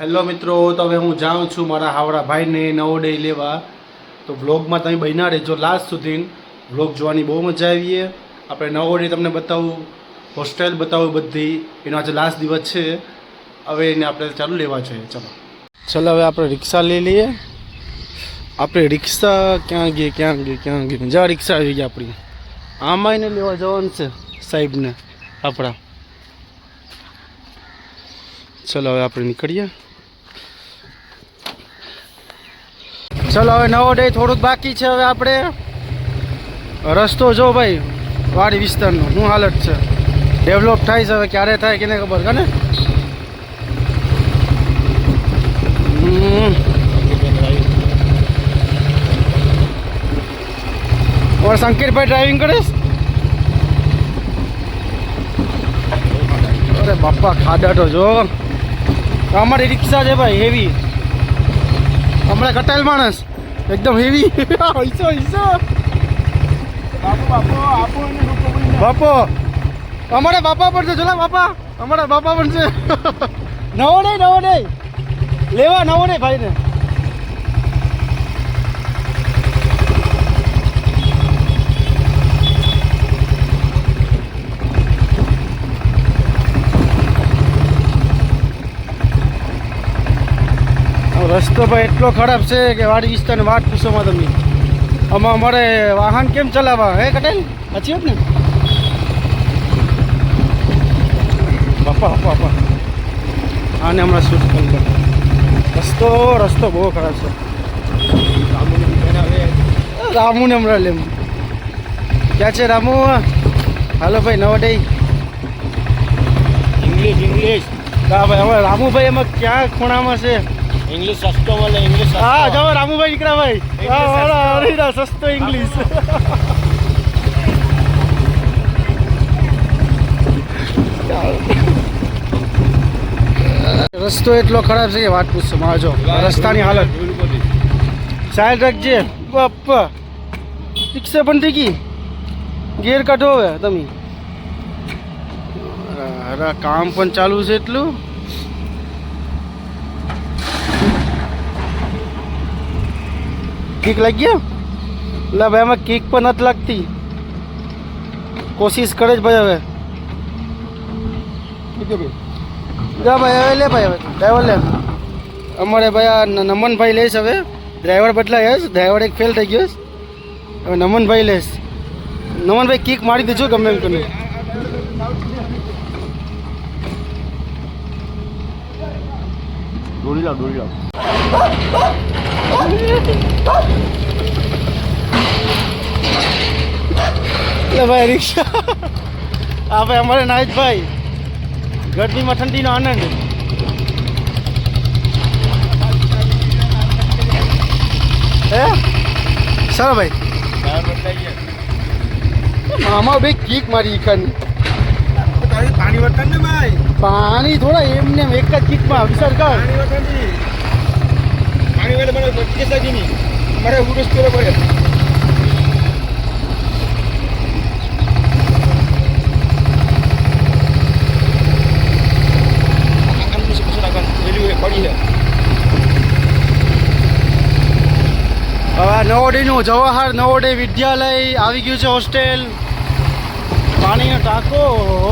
Hello મિત્રો, તો હવે હું જાઉં છું મારા હાવડા ભાઈને નવો ડે લેવા. તો વ્લોગમાં તમે બન્યા રહેજો લાસ્ટ સુધી. વ્લોગ જોવાની બહુ મજા આવી આપણે નવો ડે તમને બતાવું હોસ્ટેલ બતાવું બધી. એનો આજે લાસ્ટ દિવસ છે. હવે એને આપણે ચાલુ લેવા છે. ચલો. ચલો, હવે આપણે રિક્ષા લઈ લઈએ. આપણે રિક્ષા ક્યાં ગઈ ક્યાં ગઈ ક્યાં ગઈ? જા રિક્ષા આવી ગઈ આપણી. આમાં એને લેવા જવાનું છે, સાહેબને, આપણા. ચલો, હવે આપણે નીકળીએ. ચલો, હવે નવો ડે થોડુંક બાકી છે હવે આપણે. રસ્તો જો ભાઈ, વાડી વિસ્તારનો, શું હાલત છે? ડેવલપ થાય છે હવે, ક્યારે થાય કેને ખબર, કને? હમ. ઓર સંકેતભાઈ ડ્રાઇવિંગ કરે અરે બાપા ખાડા તો જો અમારી રિક્ષા છે ભાઈ હેવી હમણાં કટાયેલ માણસ. એકદમ હેવી હૈસો હૈસો બાપો અમારા બાપા પણ છે. જોલા બાપા અમારા બાપા પણ છે. નવો નહીં નવો નહીં. લેવા નવો નહીં ભાઈને. રસ્તો ભાઈ એટલો ખરાબ છે કે વાડી વિસ્તારની વાત પૂછોમાં તમે આમાં અમારે વાહન કેમ ચલાવવા? હે કટેલ? સાચી વાત ને. બાપા બાપા બાપા. આને હમણાં શું કરી રસ્તો રસ્તો બહુ ખરાબ છે. રામુને હમણાં લેમ ક્યાં છે રામુ? હાલો ભાઈ નવા ડે. ઇંગ્લિશ ઇંગ્લિશ હા ભાઈ હવે રામુભાઈ એમાં ક્યાં ખૂણામાં છે? ઇંગ્લિશ સસ્તો મળે ઇંગ્લિશ હા જાઓ રામુભાઈ નીકળ્યા ભાઈ. હા હરીરા સસ્તો ઇંગ્લિશ રસ્તો એટલો ખરાબ છે કે વાત પૂછશો માજો રસ્તાની હાલત. સાઈડ રાખજે બાપા. રિક્ષા પણ થઈ ગઈ. ગેર કાઢો હવે તમે. અરે કામ પણ ચાલુ છે એટલું. કિક લાગી ગયો એટલે ભાઈ એમાં કિક પણ નથી લાગતી. કોશિશ કરે જ ભાઈ હવે. જા ભાઈ, હવે લે ભાઈ, હવે ડ્રાઈવર લે. અમારે ભાઈ આ નમનભાઈ લઈશ હવે. ડ્રાઈવર બદલાય છે ડ્રાઈવર એક ફેલ થઈ ગયો છે. હવે નમનભાઈ લઈશ નમનભાઈ કિક મારી દેજો ગમે એમ તને દોડી લાવ દોડી લાવ લે ભાઈ રિક્ષા. હા ભાઈ અમારે ભાઈ. ગરમીમાં ઠંડીનો આનંદ. હે? સારા ભાઈ. મામા ભાઈ કીક મારી ઈકાની પાણી વટન ને ભાઈ? પાણી થોડા એમને એમ એક જ કીકમાં વિસર કર પાણી પાણી વેલે મને પચીસ લાગી નહીં મારે ઉડસ પેલો પડે નવોદયનું જવાહર નવોડી વિદ્યાલય આવી ગયું છે હોસ્ટેલ. પાણીનો ટાંકો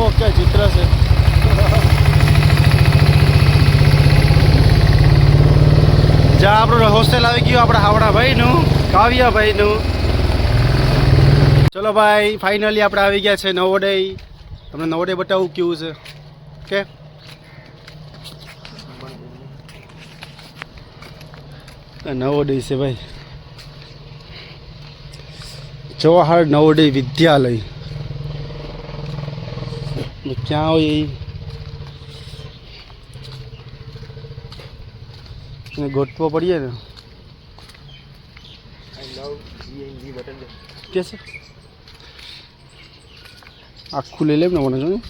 ઓકે ચિત્ર છે. જ્યાં આપણું હોસ્ટેલ આવી ગયું, આપણા હાવડાભાઈનું ભાઈનું કાવ્યા ભાઈનું ચલો ભાઈ ફાઇનલી આપણે આવી ગયા છે નવોડે તમને નવોડે બતાવું કેવું છે. કે નવોડે છે ભાઈ. જવાહર નવોદય વિદ્યાલય. ક્યાં હોય એને ગોઠવો પડીએ ને. કે છે? આખું લઈ લેમ ને મને જો ને.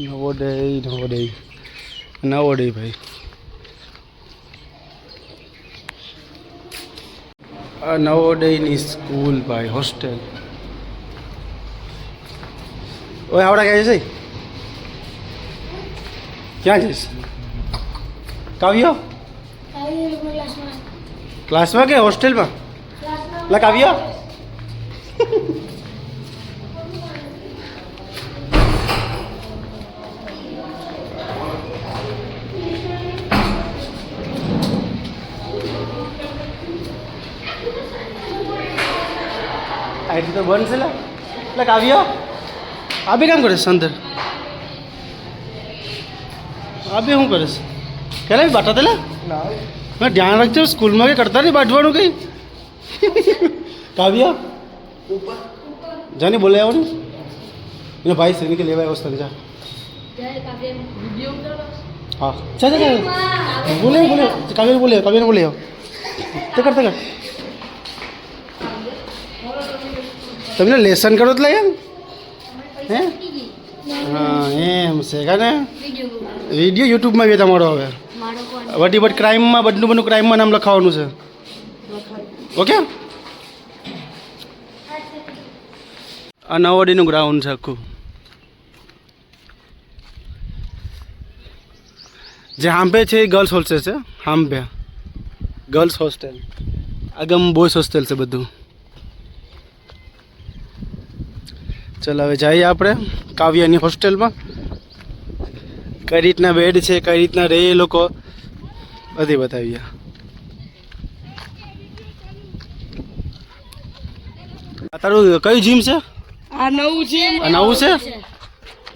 નવોદય નવોદય નવોદય ભાઈ. આ નવોદયની સ્કૂલ ભાઈ, હોસ્ટેલ. ઓય, આવડા ક્યાં જશે ક્યાં જઈશ? કાવ્યો? ક્લાસમાં કે હોસ્ટેલમાં? લા, કાવ્ય. આઈડી તો બંધ છે લા, કાવ્ય. આ બી કામ કરે છે અંદર? આબે શું કરે છે? કેલા બાટા તેલા? ના ધ્યાન રાખજો, સ્કૂલમાં કંઈ કરતા નહીં બાટવાનું કંઈ? કાવ્યા? જાને બોલે આવવાનું એનો ભાઈ એને કે લેવા આવ્યો જા. હા. ચા ચા બોલે બોલે. કાવ્ય બોલે, કાવ્યને બોલે. આવો તે કરતા કર. તમને લેસન કરો એટલે એમ હે? હા એમ છે કાને વીડિયો યુટ્યુબમાં બી તમારો હવે. વડી વટ ક્રાઇમમાં બધું બધું ક્રાઇમમાં નામ લખાવવાનું છે. ઓકે? આ નવવાડીનું ગ્રાઉન્ડ છે આખું. જે હાંભે છે એ ગર્લ્સ હોસ્ટેલ છે હાંભે. ગર્લ્સ હોસ્ટેલ આગમ બોયસ હોસ્ટેલ છે બધું. ચાલો હવે જઈએ આપણે કાવ્યાની હોસ્ટેલમાં. કઈ રીતના બેડ છે કઈ રીતના રહે એ લોકો બધી બતાવીએ. તારું કયું જીમ છે? આ નવું છે. આ નવું છે?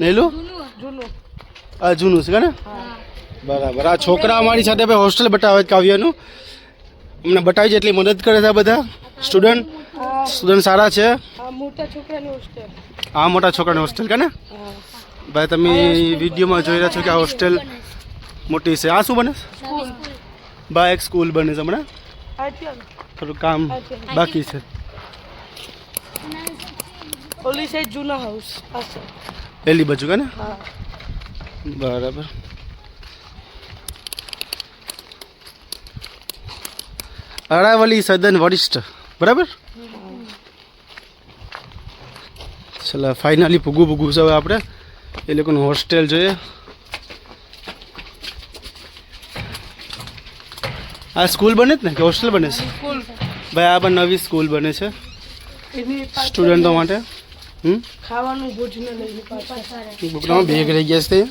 નેલું? જૂનું. આ જૂનું છે ને? બરાબર. આ છોકરા અમારી સાથે ભાઈ હોસ્ટેલ બતાવે કાવ્યનું. અમને બતાવી છે એટલી મદદ કરે છે બધા. સ્ટુડન્ટ સ્ટુડન્ટ સારા છે? આ મોટા છોકરાની હોસ્ટેલ આ મોટા છોકરાની હોસ્ટેલ કે ને? ભાઈ તમે વિડીયોમાં જોઈ રહ્યા છો કે આ હોસ્ટેલ મોટી છે. આ શું બને? ભાઈ એક સ્કૂલ બને છે હમણાં. થોડું કામ બાકી છે. ઓલી સાઈડ જૂના હાઉસ છે બાજુ કે ને? બરાબર. અરાવલી સદન વરિષ્ઠ. બરાબર? ચલો ફાઇનલી ભૂગું ભૂગું છે હવે આપણે. એ લોકોનું હોસ્ટેલ જોઈએ આ સ્કૂલ બને જ ને? કે હોસ્ટેલ બને છે? ભાઈ આ પણ નવી સ્કૂલ બને છે. સ્ટુડન્ટો માટે. હમ? ખાવાનું ભોજન બેગ રહી ગયા છે.